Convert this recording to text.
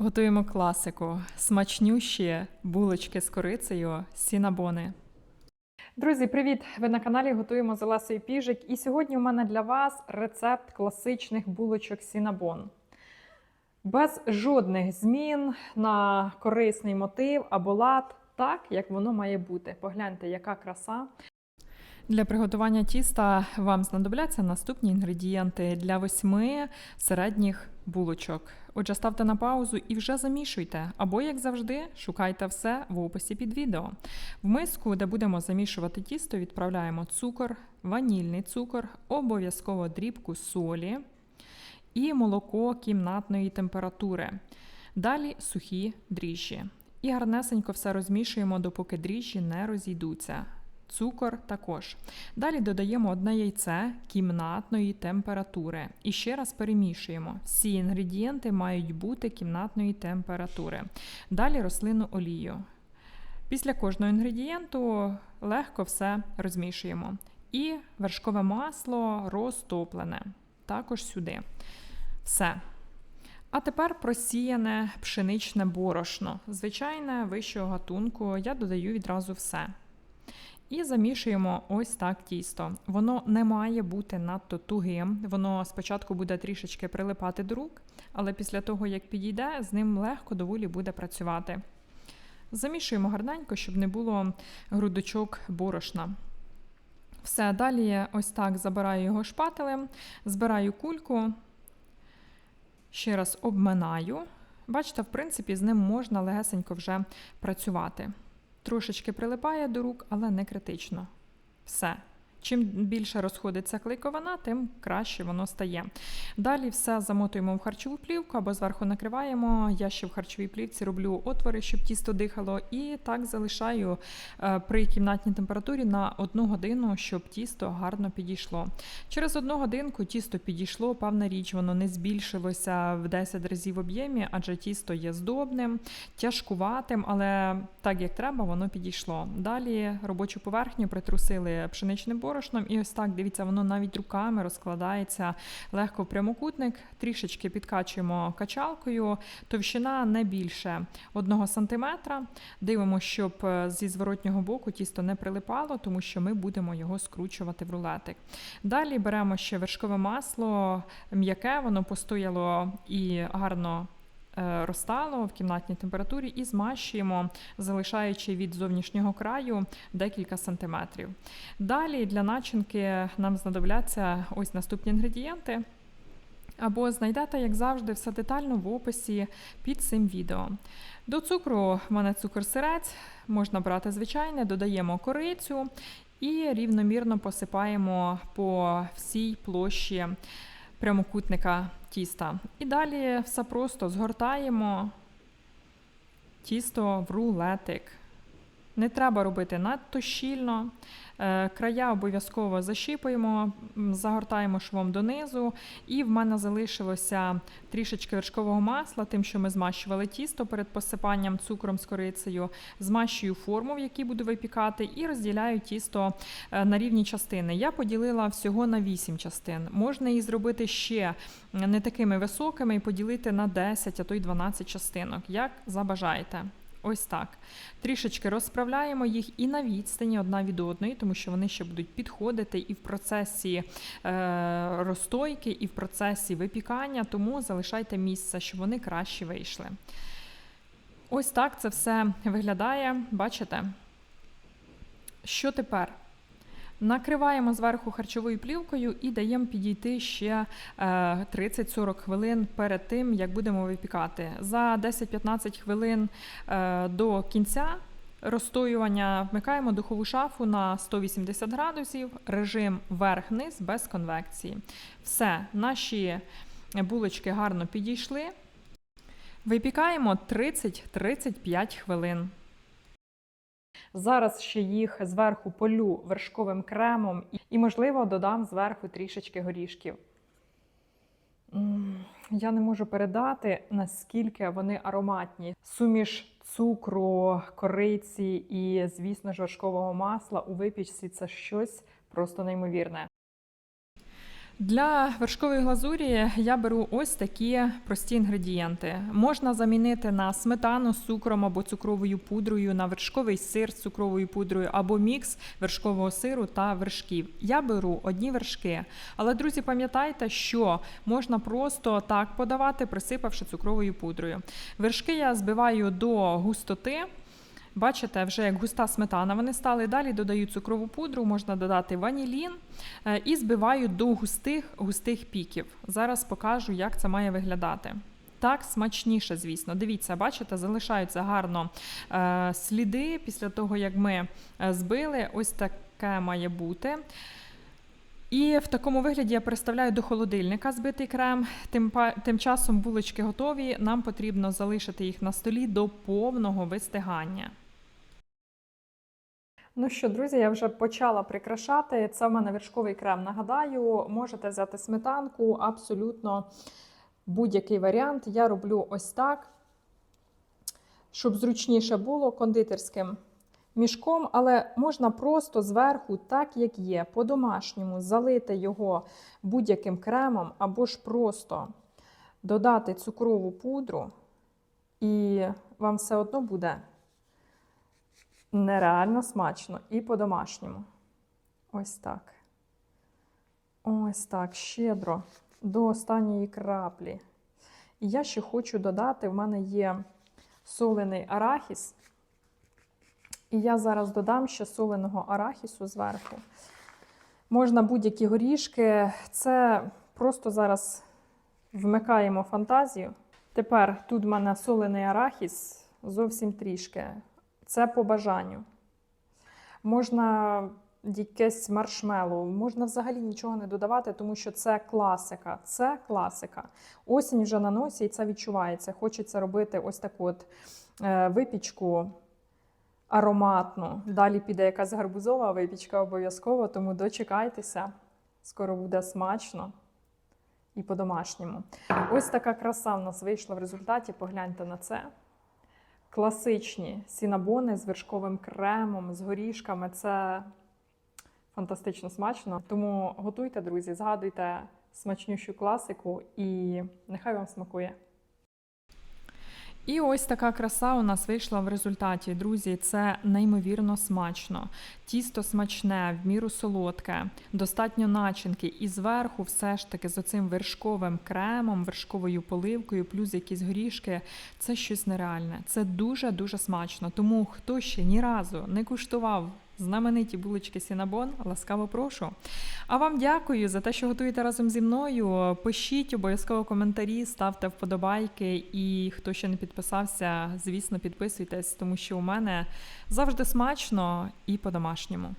Готуємо класику. Смачнющі булочки з корицею, сінабони. Друзі, привіт! Ви на каналі готуємо з Олесою Піжик. І сьогодні у мене для вас рецепт класичних булочок сінабон. Без жодних змін на корисний мотив або лад, так як воно має бути. Погляньте, яка краса. Для приготування тіста вам знадобляться наступні інгредієнти для восьми середніх булочок. Отже, ставте на паузу і вже замішуйте. Або, як завжди, шукайте все в описі під відео. В миску, де будемо замішувати тісто, відправляємо цукор, ванільний цукор, обов'язково дрібку солі і молоко кімнатної температури. Далі сухі дріжджі. І гарнесенько все розмішуємо, допоки дріжджі не розійдуться. Цукор також. Далі додаємо одне яйце кімнатної температури. І ще раз перемішуємо. Всі інгредієнти мають бути кімнатної температури. Далі рослинну олію. Після кожного інгредієнту легко все розмішуємо. І вершкове масло розтоплене. Також сюди. Все. А тепер просіяне пшеничне борошно. Звичайне вищого гатунку. Я додаю відразу все. І замішуємо ось так тісто. Воно не має бути надто тугим. Воно спочатку буде трішечки прилипати до рук, але після того, як підійде, з ним легко доволі буде працювати. Замішуємо гарненько, щоб не було грудочок борошна. Все, далі ось так забираю його шпателем, збираю кульку, ще раз обминаю. Бачите, в принципі, з ним можна легесенько вже працювати. Трошечки прилипає до рук, але не критично. Все. Чим більше розходиться клейковина, тим краще воно стає. Далі все замотуємо в харчову плівку або зверху накриваємо. Я ще в харчовій плівці роблю отвори, щоб тісто дихало, і так залишаю е, при кімнатній температурі на одну годину, щоб тісто гарно підійшло. Через одну годинку тісто підійшло, певна річ, воно не збільшилося в 10 разів в об'ємі, адже тісто є здобним, тяжкуватим, але так як треба, воно підійшло. Далі робочу поверхню притрусили пшеничним борошном, і ось так, дивіться, воно навіть руками розкладається легко в прямокутник. Трішечки підкачуємо качалкою, товщина не більше 1 см. Дивимося, щоб е, зі зворотнього боку тісто не прилипало, тому що ми будемо його скручувати в рулетик. Далі беремо ще вершкове масло, м'яке, воно постояло і гарно. Е, Розтало в кімнатній температурі і змащуємо, залишаючи від зовнішнього краю декілька сантиметрів. Далі для начинки нам знадобляться ось наступні інгредієнти. Або знайдете, як завжди, все детально в описі під цим відео. До цукру в мене цукор сирець, можна брати звичайне, додаємо корицю і рівномірно посипаємо по всій площі прямокутника тіста. І далі все просто згортаємо тісто в рулетик. Не треба робити надто щільно. Е, Края обов'язково защіпуємо, загортаємо швом донизу. І в мене залишилося трішечки вершкового масла, тим, що ми змащували тісто перед посипанням цукром з корицею. Змащую форму, в якій буду випікати, і розділяю тісто е, на рівні частини. Я поділила всього на 8 частин. Можна її зробити ще не такими високими і поділити на 10, а то й 12 частинок, як забажаєте. Ось так. Трішечки розправляємо їх і на відстані одна від одної, тому що вони ще будуть підходити і в процесі е, розстойки, і в процесі випікання, тому залишайте місце, щоб вони краще вийшли. Ось так це все виглядає. Бачите? Що тепер? Накриваємо зверху харчовою плівкою і даємо підійти ще е, 30-40 хвилин перед тим, як будемо випікати. За 10-15 хвилин е, до кінця розстоювання вмикаємо духову шафу на 180 градусів, режим верх-низ без конвекції. Все, наші булочки гарно підійшли. Випікаємо 30-35 хвилин. Зараз ще їх зверху полю вершковим кремом і, можливо, додам зверху трішечки горішків. Я не можу передати, наскільки вони ароматні. Суміш цукру, кориці і, звісно ж, вершкового масла у випічці це щось просто неймовірне. Для вершкової глазурі я беру ось такі прості інгредієнти. Можна замінити на сметану з цукром або цукровою пудрою, на вершковий сир з цукровою пудрою, або мікс вершкового сиру та вершків. Я беру одні вершки. Але, друзі, пам'ятайте, що можна просто так подавати, присипавши цукровою пудрою. Вершки я збиваю до густоти. Бачите, вже як густа сметана вони стали. Далі додаю цукрову пудру, можна додати ванілін е, і збиваю до густих густих піків. Зараз покажу, як це має виглядати. Так, смачніше, звісно. Дивіться, бачите, залишаються гарно е, сліди після того, як ми е, збили. Ось таке має бути. І в такому вигляді я переставляю до холодильника збитий крем. Тим, тим часом булочки готові. Нам потрібно залишити їх на столі до повного вистигання. Ну що, друзі, я вже почала прикрашати. Це в мене вершковий крем. Нагадаю, можете взяти сметанку, абсолютно будь-який варіант. Я роблю ось так, щоб зручніше було кондитерським мішком, але можна просто зверху, так як є, по-домашньому залити його будь-яким кремом, або ж просто додати цукрову пудру, і вам все одно буде нереально смачно і по-домашньому. Ось так. Ось так, щедро, до останньої краплі. І я ще хочу додати: в мене є солений арахіс. І я зараз додам ще соленого арахісу зверху. Можна будь-які горішки. Це просто зараз вмикаємо фантазію. Тепер тут в мене солений арахіс зовсім трішки. Це по бажанню. Можна якесь маршмеллоу, можна взагалі нічого не додавати, тому що це класика. Це класика. Осінь вже на носі, і це відчувається. Хочеться робити ось таку от е, випічку ароматну. Далі піде якась гарбузова випічка обов'язково, тому дочекайтеся. Скоро буде смачно і по-домашньому. Ось така краса в нас вийшла в результаті. Погляньте на це. Класичні сінабони з вершковим кремом, з горішками. Це фантастично смачно. Тому готуйте, друзі, згадуйте смачнющу класику і нехай вам смакує. І ось така краса у нас вийшла в результаті. Друзі, це неймовірно смачно. Тісто смачне, в міру солодке, достатньо начинки. І зверху, все ж таки, з оцим вершковим кремом, вершковою поливкою, плюс якісь горішки. Це щось нереальне. Це дуже дуже смачно. Тому хто ще ні разу не куштував знамениті булочки Сінабон, ласкаво прошу. А вам дякую за те, що готуєте разом зі мною. Пишіть обов'язково коментарі, ставте вподобайки. І хто ще не підписався, звісно, підписуйтесь, тому що у мене завжди смачно і по-домашньому.